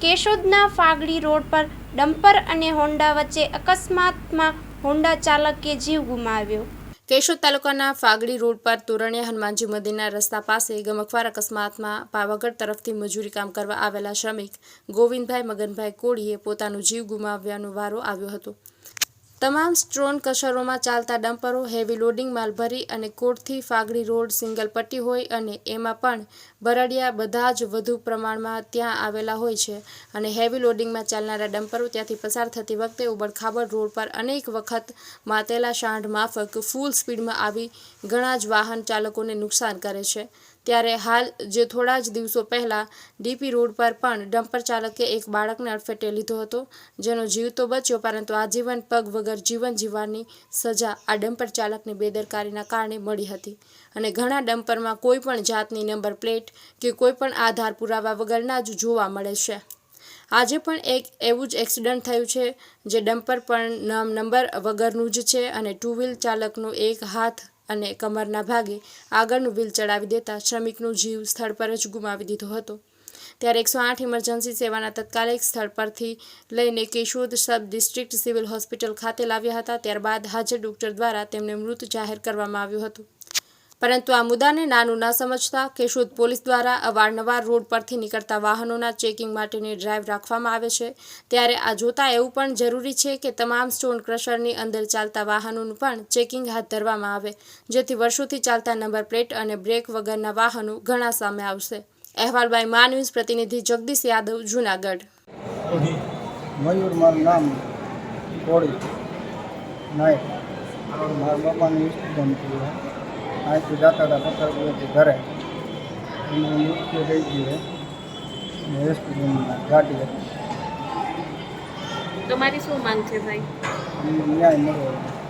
કેશોદના ફાગડી road પર dumper અને Honda વચ્ચે અકસ્માતમાં હોન્ડા ચાલકે જીવ ગુમાવ્યો. કેશોદ તાલુકાના ફાગડી રોડ પર તોરણિયા હનુમાનજી મંદિરના રસ્તા પાસે ગમખવાર અકસ્માતમાં પાવાગઢ તરફથી મજૂરી કામ કરવા આવેલા શ્રમિક ગોવિંદભાઈ મગનભાઈ કોળીએ પોતાનો જીવ ગુમાવ્યાનો વારો આવ્યો હતો. તમામ સ્ટ્રોન કશરોમાં ચાલતા ડમ્પરો, હેવી લોડિંગ માલ ભરી અને કોટથી ફાગડી રોડ સિંગલ પટ્ટી હોય અને એમાં પણ બરડિયા બધા જ વધુ પ્રમાણમાં ત્યાં આવેલા હોય છે અને હેવી લોડિંગમાં ચાલનારા ડમ્પરો ત્યાંથી પસાર થતી વખતે ઉબડખાબડ રોડ પર અનેક વખત માતેલા શાંઢ માફક ફૂલ સ્પીડમાં આવી ઘણા જ વાહન ચાલકોને નુકસાન કરે છે. ત્યારે હાલ જે થોડા જ દિવસો પહેલા ડીપી રોડ પર પણ ડમ્પર ચાલકે એક બાળકને અડફેટે લીધો હતો, જેનો જીવ તો બચ્યો પરંતુ આજીવન પગ વગર જીવન જીવવાની સજા આ ડમ્પર ચાલકની બેદરકારીના કારણે મળી હતી. અને ઘણા ડમ્પરમાં કોઈ પણ જાતની નંબર પ્લેટ કે કોઈ પણ આધાર પુરાવા વગરના જ જોવા મળે છે. આજે પણ એક એવું જ એક્સિડન્ટ થયું છે, જે ડમ્પર પણ નામ નંબર વગરનું જ છે અને ટુ વ્હીલ ચાલકનો એક હાથ અને કમરના ભાગે આગળનું વ્હીલ ચડાવી દેતા શ્રમિકનો જીવ સ્થળ પર જ ગુમાવી દીધો હતો. ત્યારે એકસો આઠ ઇમરજન્સી સેવાના તત્કાલિક સ્થળ પરથી લઈને Keshod sub district civil hospital ખાતે લાવ્યા હતા. ત્યારબાદ હાજર ડોક્ટર દ્વારા તેમને મૃત જાહેર કરવામાં આવ્યું હતું. પરંતુ આ મુદ્દાને નાનું ન સમજતા કેશોદ પોલીસ દ્વારા અવારનવાર રોડ પરથી નીકળતા વાહનોના ચેકિંગ માટેની ડ્રાઈવ રાખવામાં આવે છે. ત્યારે આ જોતા એવું પણ જરૂરી છે કે તમામ સ્ટોન ક્રશરની અંદર ચાલતા વાહનોનું પણ ચેકિંગ હાથ ધરવામાં આવે, જેથી વર્ષોથી ચાલતા નંબર પ્લેટ અને બ્રેક વગરના વાહનો ઘણા સામે આવશે. અહેવાલ બાય મા ન્યૂઝ પ્રતિનિધિ જગદીશ યાદવ, જુનાગઢ. મારું નામ કોળી. નાયક. મારા અહીંથી જતા હતા પથ્થરપુરથી ઘરે. એનું મૃત્યુ થઈ ગયું એક્સિડન્ટમાં ગાડી હતી. તમારી શું માંગ છે ભાઈ? ન્યાય મળ્યો.